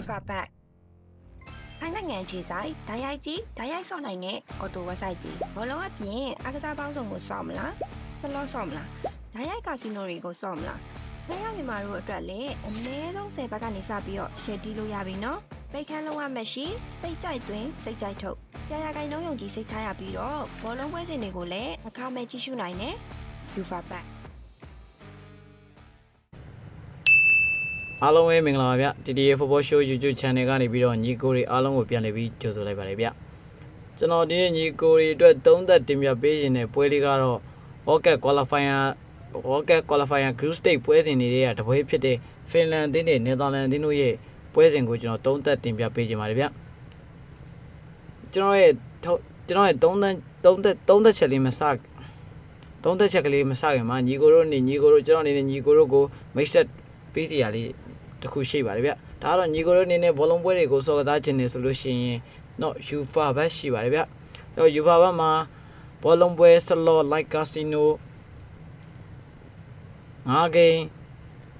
Lufa Bag ထိုင်းနိုင်ငံခြေဆိုင်ဓာတ်ရိုက်ကြီးဓာတ်ရိုက်ဆော့နိုင်တဲ့ auto website ကြီးဘောလုံးအပြင်အားကစားပေါင်းစုံကိုဆော့မလားဆလော့ဆော့မလားဓာတ်ရိုက်ကာစီနိုတွေကိုဆော့မလားခဲရမြန်မာတို့အတွက်လည်းအနည်းဆုံး10ဘက်ကနေစပြီးတော့ရှယ်တီးလို့ရပြီနော်ပိတ်ခန်းလုံးဝမရှိစိတ်ကြိုက်သွင်းစိတ်ကြိုက်ထုတ်ကြာရကိုင်နှုံးယုံကြည်စိတ်ချရပြီးတော့ဘောလုံးပွဲစဉ်တွေကိုလည်းအခမဲ့ကြည့်ရှုနိုင်တယ် Lufa Bag အားလုံးပဲမင်္ဂလာပါဗျ TTA Football Show YouTube Channel ကနေပြီးတော့ညီကိုတွေအားလုံးကိုပြန်လည်ပြီးကြိုဆိုလိုက်ပါတယ်ဗျကျွန်တော်ဒီနေ့ညီကိုတွေအတွက်သုံးသက်တင်ပြပေးခြင်းတဲ့ပွဲလေးကတော့ World Cup Qualifier World Cup Qualifier Group Stage ပွဲစဉ်တွေကတပွဲဖြစ်တဲ့ Finland အသင်းနဲ့ Netherlands အသင်းတို့ရဲ့ပွဲစဉ်ကိုကျွန်တော်သုံးသက်တင်ပြပေးခြင်းပါတယ်ဗျကျွန်တော်ရဲ့ထုတ်ကျွန်တော်ရဲ့သုံးသက်သုံးသက်သုံးသက်ချက်လေးမစသုံးသက်ချက်ကလေးမစခင်မှာညီကိုတို့နေညီကိုတို့ကျွန်တော်အနေနဲ့ညီကိုတို့ကိုမိတ်ဆက်ပေးစီရလေး တစ်ခုရှိပါတယ်ဗျဒါကတော့ညီကိုတို့အနေနဲ့ဘောလုံးပွဲတွေကိုစော်ကစားခြင်းနေဆိုလို့ရှိရင်တော့ UFA ဘတ်ရှိပါတယ်ဗျအဲ UFA ဘတ်မှာဘောလုံးပွဲ slot like casino ငါးဂိမ်း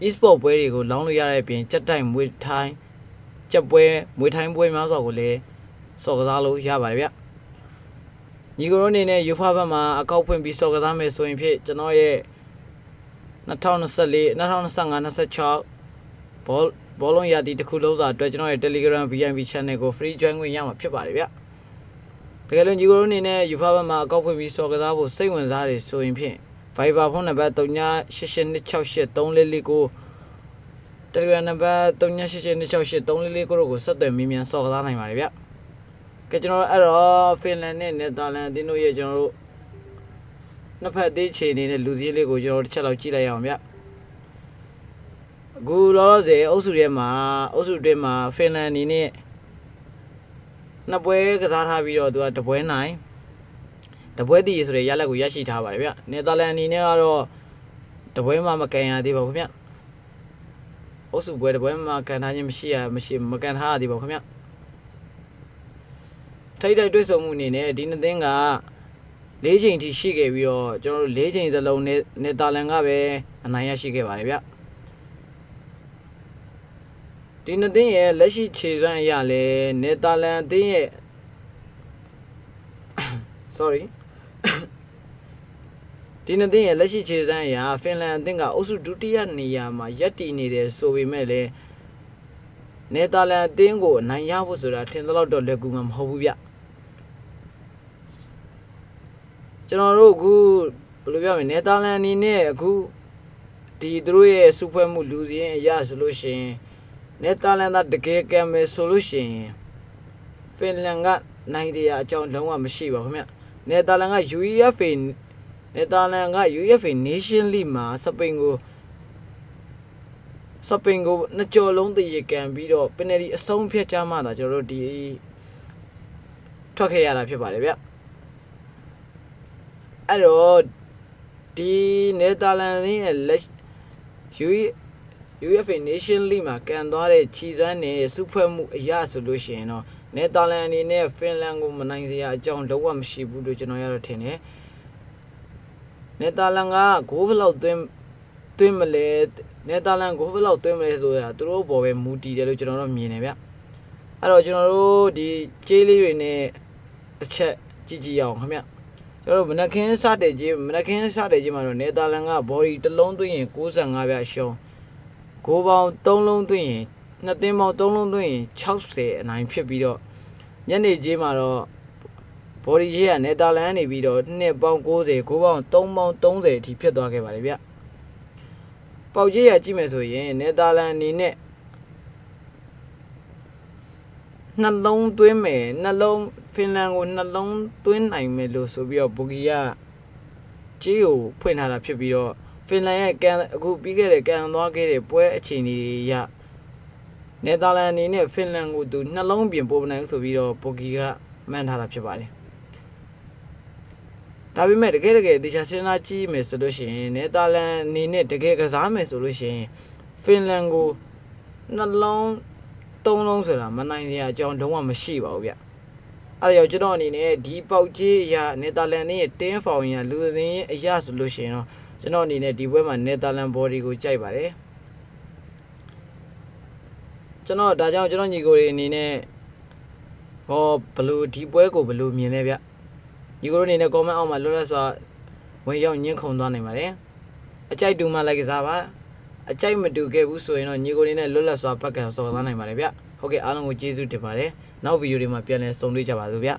e-sport ပွဲတွေကိုလောင်းလို့ရတဲ့အပြင်ကြက်တိုက်မွေးထိုင်းကြက်ပွဲမွေးထိုင်းပွဲများစွာကိုလည်းစော်ကစားလို့ရပါတယ်ဗျညီကိုတို့အနေနဲ့ UFA ဘတ်မှာအကောက်ဖွင့်ပြီးစော်ကစားမယ်ဆိုရင်ဖြစ်ကျွန်တော်ရဲ့2024 2025 26 ဘောဘောလုံးရာသီတစ်ခုလုံးစာအတွက်ကျွန်တော်ရဲ့ Telegram VIP channel ကို free join ခွင့်ရမှာဖြစ်ပါတယ်ဗျတကယ်လို့ညီကိုတို့အနေနဲ့ UFA ဘက်မှာအကောက်ဖွင့်ပြီးစော်ကစားဖို့စိတ်ဝင်စားတယ်ဆိုရင်ဖြင့် Viber ဖုန်းနံပါတ်3882683449 Telegram နံပါတ်3882683449တို့ကိုဆက်သွယ်မြင်းမြန်စော်ကစားနိုင်ပါတယ်ဗျကဲကျွန်တော်တို့အဲ့တော့ Finland နဲ့ Netherlands အသင်းတို့ရဲ့ကျွန်တော်တို့နှစ်ဖက်သေးချေနေတဲ့လူစည်းလေးကိုကျွန်တော်တို့တစ်ချက်လောက်ကြည့်လိုက်ရအောင်ဗျ အခုလောလောဆယ်အုပ်စုထဲမှာအုပ်စုတွင်းမှာဖင်လန်အနေနဲ့နှစ်ပွဲကစားထားပြီးတော့သူကတပွဲနိုင်တပွဲတည်ဆိုတဲ့ရလက်ကိုရရှိထားပါတယ်ဗျနယ်သာလန်အနေနဲ့ကတော့တပွဲမှမကန်ရသေးပါဘူးခင်ဗျအုပ်စုပွဲတပွဲမှကန်ထားခြင်းမရှိရမရှိမကန်ထားရသေးပါဘူးခင်ဗျထိတ်တိုက်တွေ့ဆုံမှုအနေနဲ့ဒီနှစ်သင်းက၄ချိန်ထိရှိခဲ့ပြီးတော့ကျွန်တော်တို့၄ချိန်စလုံးနဲ့နယ်သာလန်ကပဲအနိုင်ရရှိခဲ့ပါတယ်ဗျ ဒီနှစ်သင်းရဲ့လက်ရှိခြေစွမ်းအရလဲနယ်သာလန်အသင်းရဲ့ sorry ဒီနှစ်သင်းရဲ့လက်ရှိခြေစွမ်းအရဖင်လန်အသင်းကအုပ်စုဒုတိယနေရာမှာရပ်တည်နေတယ်ဆိုပေမဲ့လည်းနယ်သာလန်အသင်းကိုအနိုင်ရဖို့ဆိုတာထင်သလောက်တော့လွယ်ကူမှာမဟုတ်ဘူးဗျကျွန်တော်တို့အခုဘယ်လိုပြောမလဲနယ်သာလန်အနေနဲ့အခုဒီသူတို့ရဲ့စုဖွဲ့မှုလူစည်းအရဆိုလို့ရှိရင် နယ်သာလန်သားတကယ်ကံမယ်ဆိုလို့ရှိရင်ဖင်လန်ကနိုင်တရားအကြောင်းလုံးဝမရှိပါဘူးခင်ဗျနယ်သာလန်က UEFA နယ်သာလန်က UEFA Nation League မှာစပိန်ကိုစပိန်ကိုနှစ်ကြော်လုံးတည်ရကံပြီးတော့ပင်နယ်ဒီအဆုံးဖြတ်ကြမှသာကျွန်တော်တို့ဒီထွက်ခဲ့ရတာဖြစ်ပါတယ်ဗျအဲ့တော့ဒီနယ်သာလန်ရဲ့လက် UEFA Nation League မှာကန်သွားတဲ့ခြီစွမ်းနဲ့စုဖွဲ့မှုအရဆိုလို့ရှိရင်တော့နယ်သာလန်အနေနဲ့ဖင်လန်ကိုမနိုင်စရာအကြောင်းလုံးဝမရှိဘူးလို့ကျွန်တော်ရတော့ထင်တယ်နယ်သာလန်ကဂိုးဘယ်လောက်သွင်းသွင်းမလဲနယ်သာလန်ဂိုးဘယ်လောက်သွင်းမလဲဆိုတာသူတို့ဘော်ပဲမူတည်တယ်လို့ကျွန်တော်တို့မြင်နေဗျအဲ့တော့ကျွန်တော်တို့ဒီကြေးလေးတွေနဲ့တစ်ချက်ကြည့်ကြည့်အောင်ခင်ဗျကျွန်တော်တို့မနက်ခင်းစတဲ့ကြီးမနက်ခင်းစတဲ့ကြီးမှာတော့နယ်သာလန်ကဘော်ဒီတစ်လုံးသွင်းရင်65ပြရှုံး ကိုပေါင်း3လုံးသွင်းရင်နှစ်သင်းပေါင်း3လုံးသွင်းရင်60အနိုင်ဖြစ်ပြီးတော့ညနေကြေးမှာတော့ဘော်ဒီရေးကနယ်သာလန်နေပြီးတော့နှစ်ပေါင်း90ကိုပေါင်း3ပေါင်း30အထိဖြစ်သွားခဲ့ပါတယ်ဗျပေါက်ကြေးရကြည့်မယ်ဆိုရင်နယ်သာလန်အနေနဲ့နှလုံးသွင်းမယ်နှလုံးဖင်လန်ကိုနှလုံးသွင်းနိုင်မယ်လို့ဆိုပြီးတော့ဘူဂီကကြေးကိုဖွင့်ထားတာဖြစ်ပြီးတော့ ဖင်လန်ရဲ့ကန်အခုပြီးခဲ့တဲ့ကန်သွားခဲ့တဲ့ပွဲအခြေအနေရနယ်သာလန်အနေနဲ့ဖင်လန်ကိုသူနှလုံးပြင်ပို့မနိုင်ဘူးဆိုပြီးတော့ပိုကီကမှန်းထားတာဖြစ်ပါတယ်ဒါပေမဲ့တကယ်တကယ်တေချာစဉ်းစားကြည့်မယ်ဆိုလို့ရှိရင်နယ်သာလန်အနေနဲ့တကယ်ကစားမယ်ဆိုလို့ရှိရင်ဖင်လန်ကိုနှလုံးသုံးလုံးဆိုတာမနိုင်စရာအကြောင်းလုံးဝမရှိပါဘူးဗျအဲ့ဒါကြောင့်ကျွန်တော်အနေနဲ့ဒီပေါက်ကြီးအရာနယ်သာလန်ရဲ့တင်းဖောင်ရလူသင်းရဲ့အရာဆိုလို့ရှိရင်တော့ ကျွန်တော်အနေနဲ့ဒီပွဲမှာ Netherland body ကိုကြိုက်ပါတယ်ကျကျွန်တော်ဒါကြောင့်ကျွန်တော်ညီကိုတွေအနေနဲ့ဟောဘလို့ဒီပွဲကိုဘလို့မြင်လဲဗျညီကိုတို့အနေနဲ့ comment အောက်မှာလွတ်လပ်စွာဝင်ရောက်ညှင်းခုန်သွားနိုင်ပါတယ်အကြိုက်တူမှလိုက်ကစားပါအကြိုက်မတူခဲ့ဘူးဆိုရင်တော့ညီကိုတွေနဲ့လွတ်လပ်စွာပတ်ကန်စော်သွားနိုင်ပါတယ်ဗျဟုတ်ကဲ့အားလုံးကိုကျေးဇူးတင်ပါတယ်နောက်ဗီဒီယိုတွေမှာပြန်လည်ဆုံတွေ့ကြပါစို့ဗျ